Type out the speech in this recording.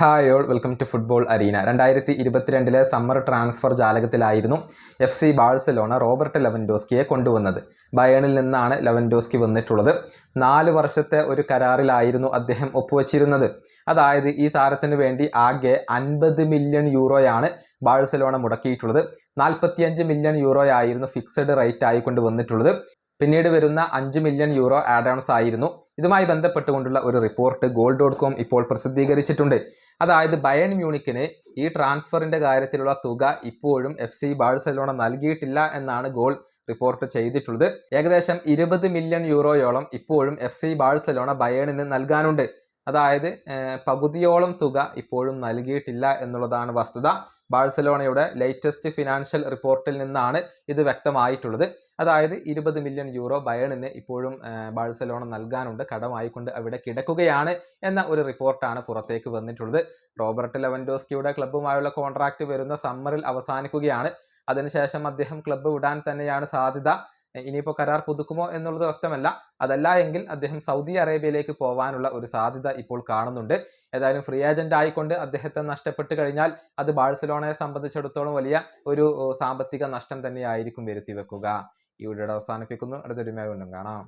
Hi all welcome to football arena രണ്ടായിരത്തി ഇരുപത്തിരണ്ടിലെ summer transfer ജാലകത്തിലായിരുന്നു എഫ് സി ബാഴ്സലോണ റോബർട്ട് ലെവൻഡോസ്കിയെ കൊണ്ടുവന്നത്. ബയണിൽ നിന്നാണ് ലെവൻഡോസ്കി വന്നിട്ടുള്ളത്. നാല് വർഷത്തെ ഒരു കരാറിലായിരുന്നു അദ്ദേഹം ഒപ്പുവച്ചിരുന്നത്. അതായത് ഈ താരത്തിന് വേണ്ടി ആകെ അൻപത് മില്യൺ യൂറോയാണ് ബാഴ്സലോണ മുടക്കിയിട്ടുള്ളത്. നാൽപ്പത്തിയഞ്ച് മില്യൺ യൂറോയായിരുന്നു ഫിക്സഡ് റേറ്റ് ആയിക്കൊണ്ട് വന്നിട്ടുള്ളത്. പിന്നീട് വരുന്ന അഞ്ച് മില്യൺ യൂറോ ആഡോൺസ് ആയിരുന്നു. ഇതുമായി ബന്ധപ്പെട്ടുകൊണ്ടുള്ള ഒരു റിപ്പോർട്ട് ഗോൾ ഡോട്ട് കോം ഇപ്പോൾ പ്രസിദ്ധീകരിച്ചിട്ടുണ്ട്. അതായത് ബയൺ മ്യൂണിക്കിന് ഈ ട്രാൻസ്ഫറിന്റെ കാര്യത്തിലുള്ള തുക ഇപ്പോഴും എഫ് സി ബാഴ്സലോണ നൽകിയിട്ടില്ല എന്നാണ് ഗോൾ റിപ്പോർട്ട് ചെയ്തിട്ടുള്ളത്. ഏകദേശം ഇരുപത് മില്യൺ യൂറോയോളം ഇപ്പോഴും എഫ് സി ബാഴ്സലോണ ബയേണിന് നൽകാനുണ്ട്. അതായത് പകുതിയോളം തുക ഇപ്പോഴും നൽകിയിട്ടില്ല എന്നുള്ളതാണ് വസ്തുത. ബാഴ്സലോണയുടെ ലേറ്റസ്റ്റ് ഫിനാൻഷ്യൽ റിപ്പോർട്ടിൽ നിന്നാണ് ഇത് വ്യക്തമായിട്ടുള്ളത്. അതായത് ഇരുപത് മില്യൺ യൂറോ ബയണിന് ഇപ്പോഴും ബാഴ്സലോണ നൽകാനുണ്ട്. കടമായിക്കൊണ്ട് അവിടെ കിടക്കുകയാണ് എന്ന ഒരു റിപ്പോർട്ടാണ് പുറത്തേക്ക് വന്നിട്ടുള്ളത്. റോബർട്ട് ലെവൻഡോസ്കിയുടെ ക്ലബ്ബുമായുള്ള കോൺട്രാക്ട് വരുന്ന സമ്മറിൽ അവസാനിക്കുകയാണ്. അതിനുശേഷം അദ്ദേഹം ക്ലബ്ബ് വിടാൻ തന്നെയാണ് സാധ്യത. ഇനിയിപ്പോൾ കരാർ പുതുക്കുമോ എന്നുള്ളത് വ്യക്തമല്ല. അതല്ല എങ്കിൽ അദ്ദേഹം സൗദി അറേബ്യയിലേക്ക് പോകാനുള്ള ഒരു സാധ്യത ഇപ്പോൾ കാണുന്നുണ്ട്. ഏതായാലും ഫ്രീ ഏജന്റ് ആയിക്കൊണ്ട് അദ്ദേഹത്തെ നഷ്ടപ്പെട്ട് കഴിഞ്ഞാൽ അത് ബാഴ്സലോണയെ സംബന്ധിച്ചിടത്തോളം വലിയ ഒരു സാമ്പത്തിക നഷ്ടം തന്നെയായിരിക്കും വരുത്തി വെക്കുക ഈ വീഡിയോ അവസാനിപ്പിക്കുന്നു. അടുത്തൊരുമയായി വീണ്ടും കാണാം.